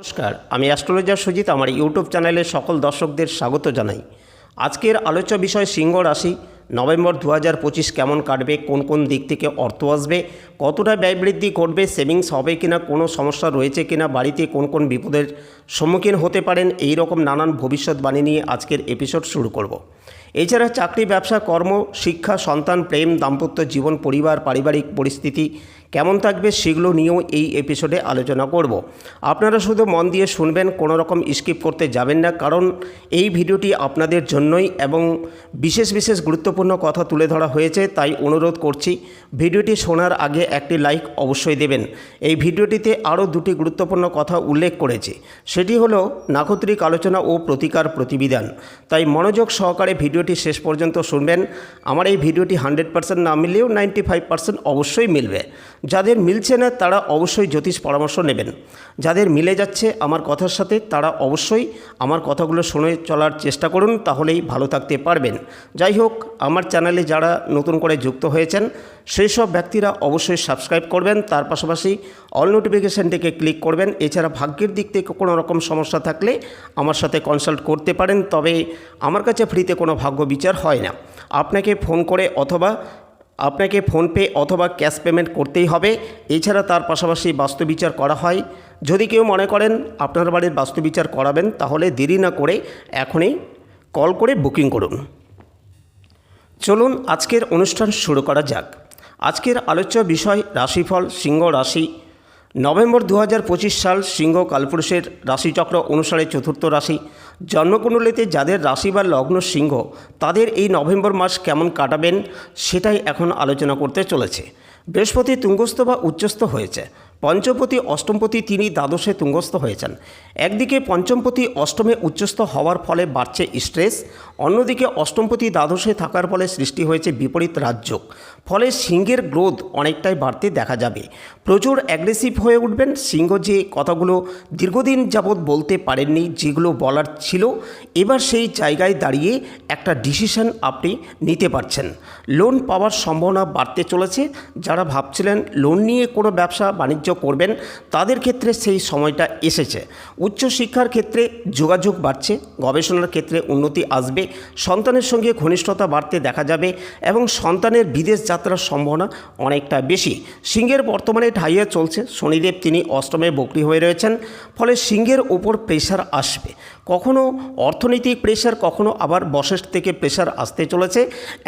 নমস্কার, আমি অ্যাস্ট্রোলজার সুজিত, আমার ইউটিউব চ্যানেলে সকল দর্শকদের স্বাগত জানাই। আজকের আলোচ্য বিষয় সিংহ রাশি, নভেম্বর দু হাজার পঁচিশ কেমন কাটবে, কোন কোন দিক থেকে অর্থ আসবে, কতটা ব্যয় বৃদ্ধি করবে, সেভিংস হবে কিনা, কোনো সমস্যা রয়েছে কিনা, বাড়িতে কোন কোন বিপদের সম্মুখীন হতে পারেন এই রকম নানান ভবিষ্যৎবাণী নিয়ে আজকের এপিসোড শুরু করব। এছাড়া চাকরি, ব্যবসা, কর্ম, শিক্ষা, সন্তান, প্রেম, দাম্পত্য জীবন, পরিবার, পারিবারিক পরিস্থিতি কেমন থাকবে সেগুলো নিয়েও এই এপিসোডে আলোচনা করব। আপনারা শুধু মন দিয়ে শুনবেন, কোনো রকম স্কিপ করতে যাবেন না, কারণ এই ভিডিওটি আপনাদের জন্যই এবং বিশেষ বিশেষ গুরুত্বপূর্ণ কথা তুলে ধরা হয়েছে, তাই অনুরোধ করছি, ভিডিওটি শোনার আগে একটি লাইক অবশ্যই দেবেন। এই ভিডিওটিতে আরও দুটি গুরুত্বপূর্ণ কথা উল্লেখ করেছে, সেটি হলো নাক্ষত্রিক আলোচনা ও প্রতিকার প্রতিবিধান। তাই মনোযোগ সহকারে ভিডিওটি শেষ পর্যন্ত শুনবেন। আমার এই ভিডিওটি হান্ড্রেড পার্সেন্ট না মিললেও নাইনটি ফাইভ পার্সেন্ট অবশ্যই মিলবে। যাদের মিলছে না, তারা অবশ্যই জ্যোতিষ পরামর্শ নেবেন। যাদের মিলে যাচ্ছে আমার কথার সাথে, তারা অবশ্যই আমার কথাগুলো শুনে চলার চেষ্টা করুন, তাহলেই ভালো থাকতে পারবেন। যাই হোক, আমার চ্যানেলে যারা নতুন করে যুক্ত হয়েছেন সেই সব ব্যক্তিরা অবশ্যই সাবস্ক্রাইব করবেন। তার পাশাপাশি অল নোটিফিকেশানটিকে ক্লিক করবেন। এছাড়া ভাগ্যের দিক থেকে কোনো রকম সমস্যা থাকলে আমার সাথে কনসাল্ট করতে পারেন। তবে আমার কাছে ফ্রিতে কোনো ভাগ্য বিচার হয় না। আপনাকে ফোন করে অথবা আপনাকে ফোনপে অথবা ক্যাশ পেমেন্ট করতেই হবে। এছাড়া তার পাশাপাশি বাস্তুবিচার করা হয়। যদি কেউ মনে করেন আপনার বাড়ির বাস্তুবিচার করাবেন, তাহলে দেরি না করে এখনই কল করে বুকিং করুন। চলুন আজকের অনুষ্ঠান শুরু করা যাক। আজকের আলোচ্য বিষয় রাশিফল, সিংহ রাশি। নভেম্বর দু হাজার পঁচিশ সাল সিংহ কালপুরুষের রাশিচক্র অনুসারে চতুর্থ রাশি। জন্মকুণ্ডলিতে যাদের রাশি বা লগ্ন সিংহ, তাদের এই নভেম্বর মাস কেমন কাটাবেন, সেটাই এখন আলোচনা করতে চলেছে। বৃহস্পতি তুঙ্গস্থ বা উচ্চস্থ হয়েছে। পঞ্চমপতি অষ্টমপতি তিনি দ্বাদশে তুঙ্গস্থ হয়েছেন। একদিকে পঞ্চমপতি অষ্টমে উচ্চস্থ হওয়ার ফলে বাড়ছে স্ট্রেস, অন্যদিকে অষ্টমপতি দ্বাদশে থাকার ফলে সৃষ্টি হয়েছে বিপরীত রাজ্য। ফলে সিংহের গ্রোথ অনেকটাই বাড়তে দেখা যাবে। প্রচুর অ্যাগ্রেসিভ হয়ে উঠবেন সিংহ যে কথাগুলো দীর্ঘদিন যাবৎ বলতে পারেননি, যেগুলো বলার ছিল, এবার সেই জায়গায় দাঁড়িয়ে একটা ডিসিশন আপনি নিতে পারছেন। লোন পাওয়ার সম্ভাবনা বাড়তে চলেছে। যারা ভাবছিলেন লোন নিয়ে কোনো ব্যবসা, বাণিজ্য করবেন, তাদের ক্ষেত্রে সেই সময়টা এসেছে। উচ্চশিক্ষার ক্ষেত্রে যোগাযোগ বাড়ছে, গবেষণার ক্ষেত্রে উন্নতি আসবে, সন্তানের সঙ্গে ঘনিষ্ঠতা বাড়তে দেখা যাবে এবং সন্তানের বিদেশ যাত্রার সম্ভাবনা অনেকটা বেশি। সিংহের বর্তমানে ঠাইয়া চলছে, শনিদেব তিনি অষ্টমে বকরি হয়ে রয়েছেন, ফলে সিংহের ওপর প্রেশার আসবে। কখনো অর্থনৈতিক প্রেশার কখনো আবার বসের থেকে প্রেশার আসতে চলেছে।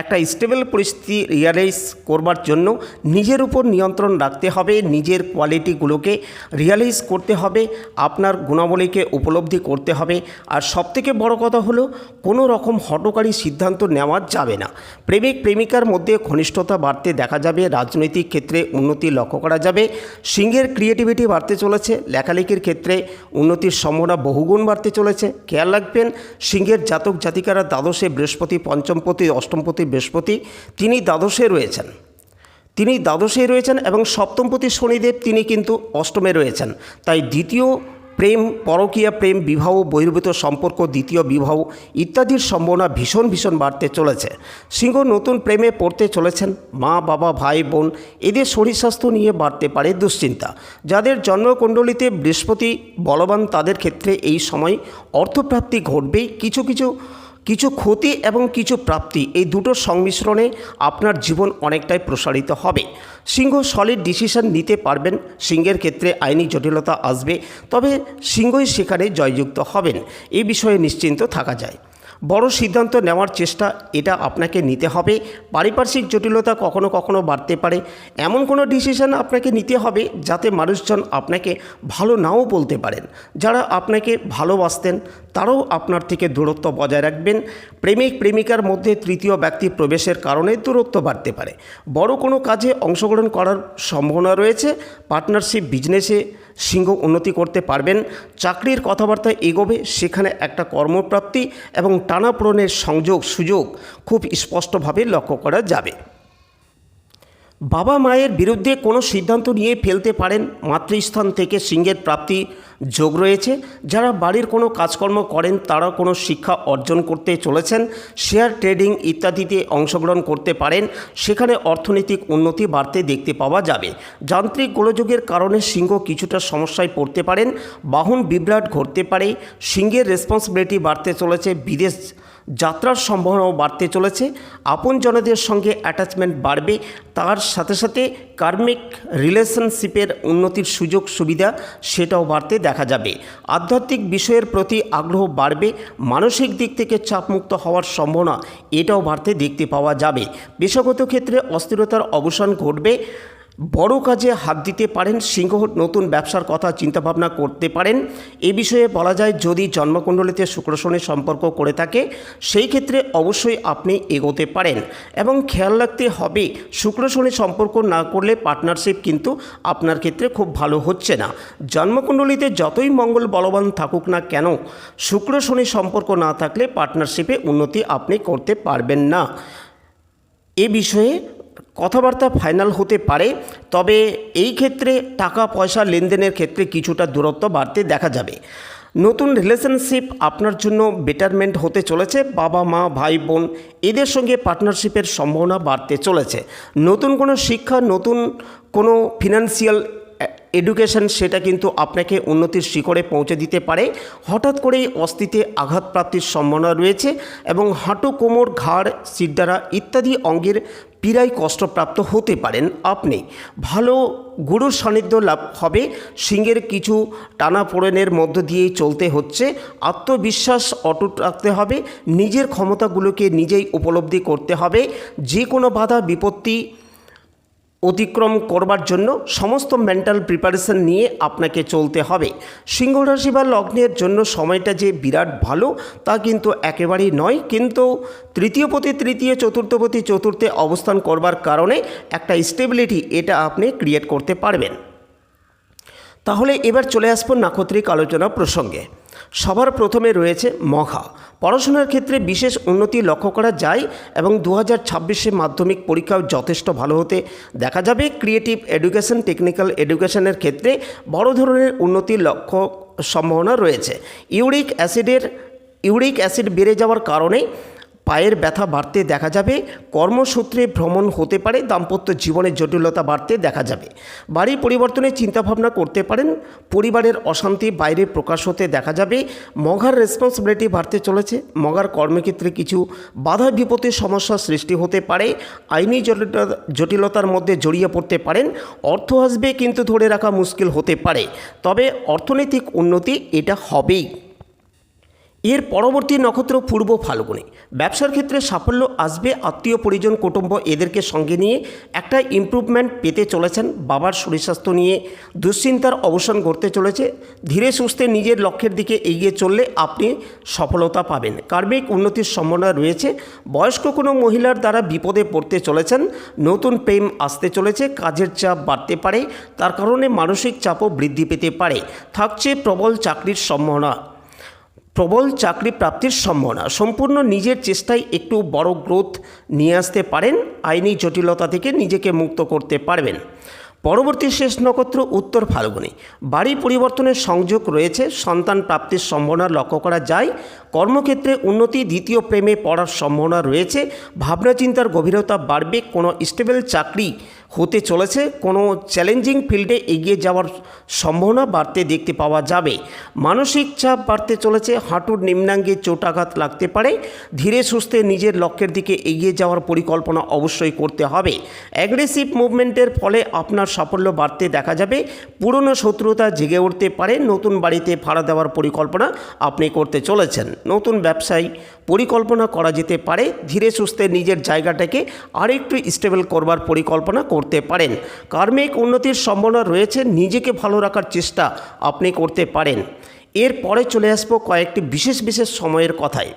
একটা স্টেবল পরিস্থিতি রিয়ালাইজ করবার জন্য নিজের উপর নিয়ন্ত্রণ রাখতে হবে, নিজের কোয়ালিটিগুলোকে রিয়ালাইজ করতে হবে, আপনার গুণাবলীকে উপলব্ধি করতে হবে। আর সবথেকে বড় কথা হলো, কোনো রকম হটকারী সিদ্ধান্ত নেওয়া যাবে না। প্রেমিক, প্রেমিকার মধ্যে ঘনিষ্ঠতা বাড়তে দেখা যাবে, রাজনৈতিক ক্ষেত্রে উন্নতি লক্ষ্য করা যাবে, সিংহের ক্রিয়েটিভিটি বাড়তে চলেছে, লেখালেখির ক্ষেত্রে উন্নতির সম্ভাবনা বহুগুণ বাড়তে চলেছে খেয়াল রাখবেন, সিংহের জাতক জাতিকারা দ্বাদশে বৃহস্পতি, পঞ্চমপতি, অষ্টমপতি, বৃহস্পতি, তিনি দ্বাদশে রয়েছেন। তিনি দ্বাদশে রয়েছেন এবং সপ্তমপতি শনিদেব, তিনি কিন্তু অষ্টমে রয়েছেন। তাই দ্বিতীয় প্রেম, পরকীয়া প্রেম, বিবাহ, বহির্ভূত সম্পর্ক, দ্বিতীয় বিবাহ ইত্যাদির সম্ভাবনা ভীষণ ভীষণ বাড়তে চলেছে। সিংহ নতুন প্রেমে পড়তে চলেছেন। মা, বাবা, ভাই, বোন এদের শরীর স্বাস্থ্য নিয়ে বাড়তে পারে দুশ্চিন্তা। যাদের জন্মকুণ্ডলিতে বৃহস্পতি বলবান তাদের ক্ষেত্রে এই সময় অর্থপ্রাপ্তি ঘটবেই। কিছু কিছু কিছু ক্ষতি এবং কিছু প্রাপ্তি এই দুটোর সংমিশ্রণে আপনার জীবন অনেকটাই প্রসারিত হবে। সিংহ সলিড ডিসিশন নিতে পারবেন, সিংহের ক্ষেত্রে আইনি জটিলতা আসবে, তবে সিংহই সেখানে জয়যুক্ত হবেন এই বিষয়ে নিশ্চিন্ত থাকা যায়। বড় সিদ্ধান্ত নেওয়ার চেষ্টা এটা আপনাকে নিতে হবে। পারিপার্শ্বিক জটিলতা কখনো কখনো বাড়তে পারে। এমন কোনো ডিসিশন আপনাকে নিতে হবে যাতে মানুষজন আপনাকে ভালো নাও বলতে পারেন। যারা আপনাকে ভালোবাসতেন, তারাও আপনার থেকে দূরত্ব বজায় রাখবেন। প্রেমিক, প্রেমিকার মধ্যে তৃতীয় ব্যক্তি প্রবেশের কারণে দূরত্ব বাড়তে পারে। বড় কোনো কাজে অংশগ্রহণ করার সম্ভাবনা রয়েছে। পার্টনারশিপ বিজনেসে সিংহ উন্নতি করতে পারবেন। চাকরির কথাবার্তা এগোবে সেখানে একটা কর্মপ্রাপ্তি এবং টানাপোড়নের সংযোগ সুযোগ খুব স্পষ্টভাবে লক্ষ্য করা যাবে। বাবা মায়ের বিরুদ্ধে কোনো সিদ্ধান্ত নিয়ে ফেলতে পারেন মাতৃস্থান থেকে সিংহের প্রাপ্তি যোগ রয়েছে। যারা বাড়ির কোনো কাজকর্ম করেন তারা কোনো শিক্ষা অর্জন করতে চলেছেন, শেয়ার ট্রেডিং ইত্যাদিতে অংশগ্রহণ করতে পারেন। সেখানে অর্থনৈতিক উন্নতি বাড়তে দেখতে পাওয়া যাবে। যান্ত্রিক গোলযোগের কারণে সিংহ কিছুটা সমস্যায় পড়তে পারেন। বাহন বিভ্রাট ঘটতে পারে। সিংহের রেসপন্সিবিলিটি বাড়তে চলেছে বিদেশ যাত্রার সম্ভাবনাও বাড়তে চলেছে। আপনজনদের সঙ্গে অ্যাটাচমেন্ট বাড়বে। তার সাথে সাথে কার্মিক রিলেশনশিপের উন্নতির সুযোগ সুবিধা সেটাও বাড়তে দেখা যাবে। আধ্যাত্মিক বিষয়ের প্রতি আগ্রহ বাড়বে। মানসিক দিক থেকে চাপমুক্ত হওয়ার সম্ভাবনা এটাও বাড়তে দেখতে পাওয়া যাবে। পেশাগত ক্ষেত্রে অস্থিরতার অবসান ঘটবে। বড় কাজে হাত দিতে পারেন, সিংহ নতুন ব্যবসার কথা চিন্তাভাবনা করতে পারেন। এ বিষয়ে বলা যায়, যদি জন্মকুণ্ডলিতে শুক্র শনি সম্পর্ক করে থাকে, সেই ক্ষেত্রে অবশ্যই আপনি এগোতে পারেন। এবং খেয়াল রাখতে হবে শুক্র শনি সম্পর্ক না করলে পার্টনারশিপ কিন্তু আপনার ক্ষেত্রে খুব ভালো হচ্ছে না। জন্মকুণ্ডলিতে যতই মঙ্গল বলবান থাকুক না কেন শুক্র শনি সম্পর্ক না থাকলে পার্টনারশিপে উন্নতি আপনি করতে পারবেন না। এ বিষয়ে কথাবার্তা ফাইনাল হতে পারে, তবে এই ক্ষেত্রে টাকা পয়সা লেনদেনের ক্ষেত্রে কিছুটা দূরত্ব বাড়তে দেখা যাবে। নতুন রিলেশনশিপ আপনার জন্য বেটারমেন্ট হতে চলেছে, বাবা, মা, ভাই, বোন, এদের সঙ্গে পার্টনারশিপের সম্ভাবনা বাড়তে চলেছে। নতুন কোনো শিক্ষা, নতুন কোনো ফিনান্সিয়াল এডুকেশন সেটা কিন্তু আপনাকে উন্নতির শিখরে পৌঁছে দিতে পারে। হঠাৎ করেই অস্থিতে আঘাতপ্রাপ্তির সম্ভাবনা রয়েছে এবং হাঁটু, কোমর, ঘাড় সিদ্ধারা ইত্যাদি অঙ্গের পীড়ায় কষ্টপ্রাপ্ত হতে পারেন আপনি। ভালো গুরুর সান্নিধ্য লাভ হবে। সিংহের কিছু টানাপোড়েনের মধ্য দিয়েই চলতে হচ্ছে। আত্মবিশ্বাস অটুট রাখতে হবে। নিজের ক্ষমতাগুলোকে নিজেই উপলব্ধি করতে হবে। যে কোনো বাধা, বিপত্তি অতিক্রম করবার জন্য সমস্ত মেন্টাল প্রিপারেশন নিয়ে আপনাকে চলতে হবে। সিংহ রাশি বা লগ্নের জন্য সময়টা যে বিরাট ভালো, তা কিন্তু একেবারেই নয়। কিন্তু তৃতীয়পতি তৃতীয় চতুর্থপতি চতুর্থে অবস্থান করবার কারণে একটা স্টেবিলিটি এটা আপনি ক্রিয়েট করতে পারবেন। তাহলে এবার চলে আসব নাক্ষত্রিক আলোচনা প্রসঙ্গে। সবার প্রথমে রয়েছে মঘা। পড়াশোনার ক্ষেত্রে বিশেষ উন্নতি লক্ষ্য করা যায় এবং দু হাজার ছাব্বিশে মাধ্যমিক পরীক্ষাও যথেষ্ট ভালো হতে দেখা যাবে। ক্রিয়েটিভ এডুকেশন টেকনিক্যাল এডুকেশনের ক্ষেত্রে বড় ধরনের উন্নতির লক্ষ্য সম্ভাবনা রয়েছে। ইউরিক অ্যাসিডের ইউরিক অ্যাসিড বেড়ে যাওয়ার কারণে পায়ের ব্যথা বাড়তে দেখা যাবে, কর্মসূত্রে ভ্রমণ হতে পারে, দাম্পত্য জীবনের জটিলতা বাড়তে দেখা যাবে। বাড়ি পরিবর্তনের চিন্তাভাবনা করতে পারেন, পরিবারের অশান্তি বাইরে প্রকাশ হতে দেখা যাবে মগার রেসপন্সিবিলিটি বাড়তে চলেছে মগার কর্মক্ষেত্রে কিছু বাধা বিপত্তির সমস্যার সৃষ্টি হতে পারে, আইনি জটিলতা, জটিলতার মধ্যে জড়িয়ে পড়তে পারেন, অর্থ আসবে কিন্তু ধরে রাখা মুশকিল হতে পারে, তবে অর্থনৈতিক উন্নতি এটা হবেই। এর পরবর্তী নক্ষত্র পূর্ব ফাল্গুনি। ব্যবসার ক্ষেত্রে সাফল্য আসবে আত্মীয় পরিজন কুটুম্ব এদেরকে সঙ্গে নিয়ে একটা ইমপ্রুভমেন্ট পেতে চলেছেন বাবার শরীর স্বাস্থ্য নিয়ে। দুশ্চিন্তার অবসান ঘটতে চলেছে। ধীরে সুস্থে নিজের লক্ষ্যের দিকে এগিয়ে চললে আপনি সফলতা পাবেন। কার্মিক উন্নতির সম্ভাবনা রয়েছে। বয়স্ক কোনো মহিলার দ্বারা বিপদে পড়তে চলেছেন। নতুন প্রেম আসতে চলেছে। কাজের চাপ বাড়তে পারে। তার কারণে মানসিক চাপও বৃদ্ধি পেতে পারে। থাকছে প্রবল চাকরির সম্ভাবনা। প্রবল চাকরি প্রাপ্তির সম্ভাবনা। সম্পূর্ণ নিজের চেষ্টায় একটু বড় গ্রোথ নিয়ে আসতে পারেন, আইনি জটিলতা থেকে নিজেকে মুক্ত করতে পারবেন। পরবর্তী শেষ নক্ষত্র উত্তর ফাল্গুনি। বাড়ি পরিবর্তনের সংযোগ রয়েছে, সন্তান প্রাপ্তির সম্ভাবনা লক্ষ্য করা যায়। কর্মক্ষেত্রে উন্নতি, দ্বিতীয় প্রেমে পড়ার সম্ভাবনা রয়েছে। ভাবনা চিন্তার গভীরতা বাড়বে, কোনো স্টেবল চাকরি হতে চলেছে। কোনো চ্যালেঞ্জিং ফিল্ডে এগিয়ে যাওয়ার সম্ভাবনা বাড়তে দেখতে পাওয়া যাবে। মানসিক চাপ বাড়তে চলেছে, হাঁটুর নিম্নাঙ্গে চোটাঘাত লাগতে পারে। ধীরে সুস্থে নিজের লক্ষ্যের দিকে এগিয়ে যাওয়ার পরিকল্পনা অবশ্যই করতে হবে। অ্যাগ্রেসিভ মুভমেন্টের ফলে আপনার সাফল্য বাড়তে দেখা যাবে। পুরনো শত্রুতা জেগে উঠতে পারে। নতুন বাড়িতে ভাড়া দেওয়ার পরিকল্পনা আপনি করতে চলেছেন। নতুন ব্যবসায় পরিকল্পনা করা যেতে পারে। ধীরে সুস্থে নিজের জায়গাটাকে আরেকটু স্টেবল করবার পরিকল্পনা করতে পারেন। কার্মিক উন্নতির সম্ভাবনা রয়েছে, নিজেকে ভালো রাখার চেষ্টা আপনি করতে পারেন। এরপরে চলে আসব কয়েকটি বিশেষ বিশেষ সময়ের কথায়।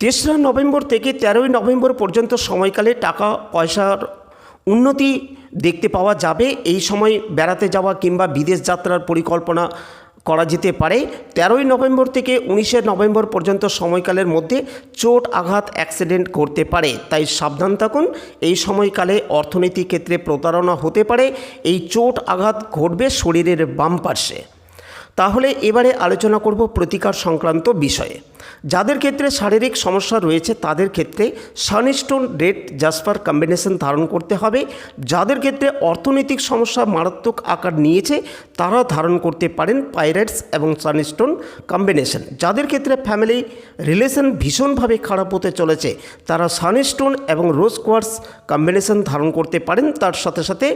তেসরা নভেম্বর থেকে তেরোই নভেম্বর পর্যন্ত সময়কালে টাকা, পয়সার উন্নতি দেখতে পাওয়া যাবে। এই সময় বেড়াতে যাওয়া কিংবা বিদেশ যাত্রার পরিকল্পনা করা যেতে পারে। তেরোই নভেম্বর থেকে উনিশে নভেম্বর পর্যন্ত সময়কালের মধ্যে চোট আঘাত অ্যাক্সিডেন্ট করতে পারে। তাই সাবধান থাকুন। এই সময়কালে অর্থনীতি ক্ষেত্রে প্রতারণা হতে পারে। এই চোট আঘাত ঘটবে শরীরের বাম পার্শ্বে। তাহলে এবারে আলোচনা করব প্রতিকার সংক্রান্ত বিষয়ে। যাদের ক্ষেত্রে শারীরিক সমস্যা রয়েছে, তাদের ক্ষেত্রে সানস্টোন রেড জাসপার কম্বিনেশন ধারণ করতে হবে। যাদের ক্ষেত্রে অর্থনৈতিক সমস্যা মারাত্মক আকার নিয়েছে, তারা ধারণ করতে পারেন পাইরেটস এবং সানস্টোন কম্বিনেশন। যাদের ক্ষেত্রে ফ্যামিলি রিলেশন ভীষণভাবে খারাপ হতে চলেছে, তারা সানস্টোন এবং রোজ কোয়ার্স কম্বিনেশন ধারণ করতে পারেন। তার সাথে সাথে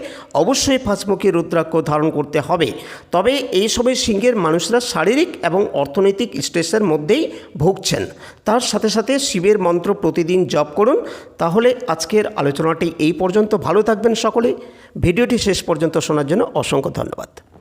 অবশ্যই পাঁচমুখী রুদ্রাক্ষ ধারণ করতে হবে। তবে এই সময় সিংহের মানুষরা শারীরিক এবং অর্থনৈতিক স্ট্রেসের মধ্যেই ভুগছেন। তার সাথে সাথে শিবের মন্ত্র প্রতিদিন জপ করুন। তাহলে আজকের আলোচনাটি এই পর্যন্ত। ভালো থাকবেন সকলে। ভিডিওটি শেষ পর্যন্ত শোনার জন্য অসংখ্য ধন্যবাদ।